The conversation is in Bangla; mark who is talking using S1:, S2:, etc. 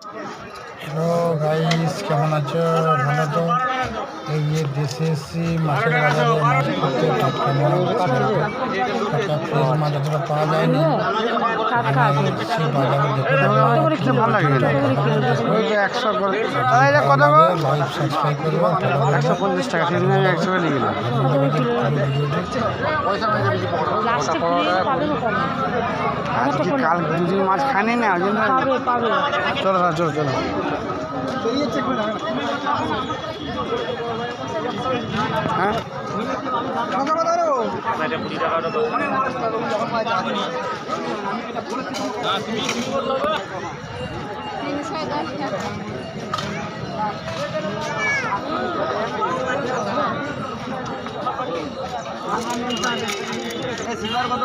S1: হ্যালো গাইস কেমন আছো? ভালো তো? এই যে দেশে এসেছি মাছের বাজারে মাছ করতে টাটকা টাটকা ফ্রেশ মাছ অতটা পাওয়া যায়নি আমি এসেছি বাজারে দেখে
S2: ভালো আজকে কাল দুদিন মাছ খানে না ওই জন্য চলো না চলো চলো। হ্যাঁ? কত?